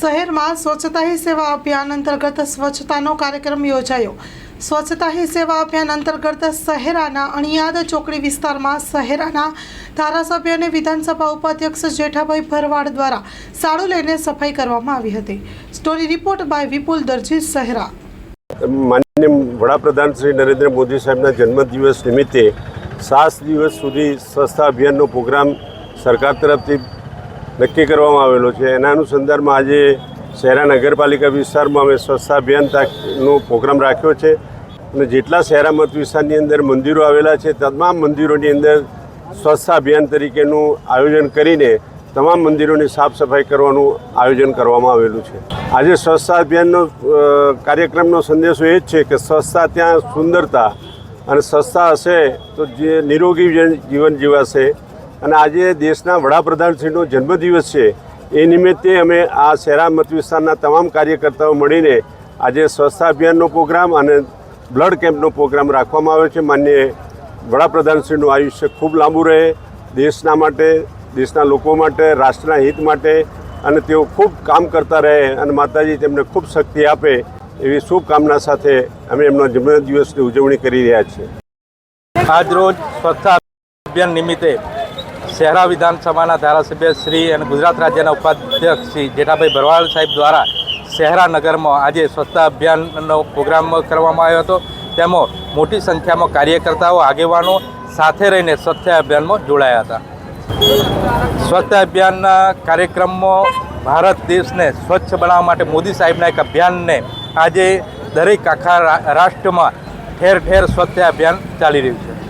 શહેરમાં સ્વચ્છતા હી સેવા અભિયાન અંતર્ગત સ્વચ્છતાનો કાર્યક્રમ યોજાયો. સ્વચ્છતા હી સેવા અભિયાન અંતર્ગત શહેરાના અણિયાદ ચોકડી વિસ્તારમાં શહેરાના ધારાસભ્ય અને વિધાનસભા ઉપાધ્યક્ષ જેઠાભાઈ ભરવાડ દ્વારા સાડું લઈને સફાઈ કરવામાં આવી હતી. Story report by Vipul Darji, Shahera. માન્ય વડાપ્રધાન શ્રી નરેન્દ્ર મોદી સાહેબના જન્મદિવસ નિમિત્તે સાત દિવસ સુધી સ્વચ્છતા અભિયાનનો પ્રોગ્રામ સરકાર તરફથી નક્કી કરવામાં આવેલો છે. એના અનુસંધાનમાં આજે શહેરા નગરપાલિકા વિસ્તારમાં અમે સ્વચ્છતા અભિયાનનો પ્રોગ્રામ રાખ્યો છે. અને જેટલા શહેરા મત વિસ્તારની અંદર મંદિરો આવેલા છે, તમામ મંદિરોની અંદર સ્વચ્છતા અભિયાન તરીકેનું આયોજન કરીને તમામ મંદિરોની સાફ સફાઈ કરવાનું આયોજન કરવામાં આવેલું છે. આજે સ્વચ્છતા અભિયાનનો કાર્યક્રમનો સંદેશો એ જ છે કે સ્વચ્છતા ત્યાં સુંદરતા અને સ્વચ્છતા હશે તો જે નિરોગી જીવન જીવાશે અને આજે દેશના વડાપ્રધાનશ્રીનો જન્મદિવસ છે. એ નિમિત્તે અમે આ શહેરા મત વિસ્તારના તમામ કાર્યકર્તાઓ મળીને આજે સ્વચ્છતા અભિયાનનો પ્રોગ્રામ અને બ્લડ કેમ્પનો પ્રોગ્રામ રાખવામાં આવ્યો છે. માન્ય વડાપ્રધાનશ્રીનું આયુષ્ય ખૂબ લાંબુ રહે, દેશના માટે, દેશના લોકો માટે, રાષ્ટ્રના હિત માટે અને તેઓ ખૂબ કામ કરતા રહે અને માતાજી તેમને ખૂબ શક્તિ આપે એવી શુભકામના સાથે અમે એમનો જન્મદિવસની ઉજવણી કરી રહ્યા છીએ. આજરોજ સ્વચ્છતા અભિયાન નિમિત્તે શહેરા વિધાનસભાના ધારાસભ્ય શ્રી અને ગુજરાત રાજ્યના ઉપાધ્યક્ષ શ્રી જેઠાભાઈ ભરવાડ સાહેબ દ્વારા શહેરા નગરમાં આજે સ્વચ્છતા અભિયાનનો પ્રોગ્રામ કરવામાં આવ્યો હતો. તેમાં મોટી સંખ્યામાં કાર્યકર્તાઓ, આગેવાનો સાથે રહીને સ્વચ્છતા અભિયાનમાં જોડાયા હતા. સ્વચ્છતા અભિયાનના કાર્યક્રમમાં ભારત દેશને સ્વચ્છ બનાવવા માટે મોદી સાહેબના એક અભિયાનને આજે દરેક આખા રાષ્ટ્રમાં ઠેર ઠેર સ્વચ્છતા અભિયાન ચાલી રહ્યું છે.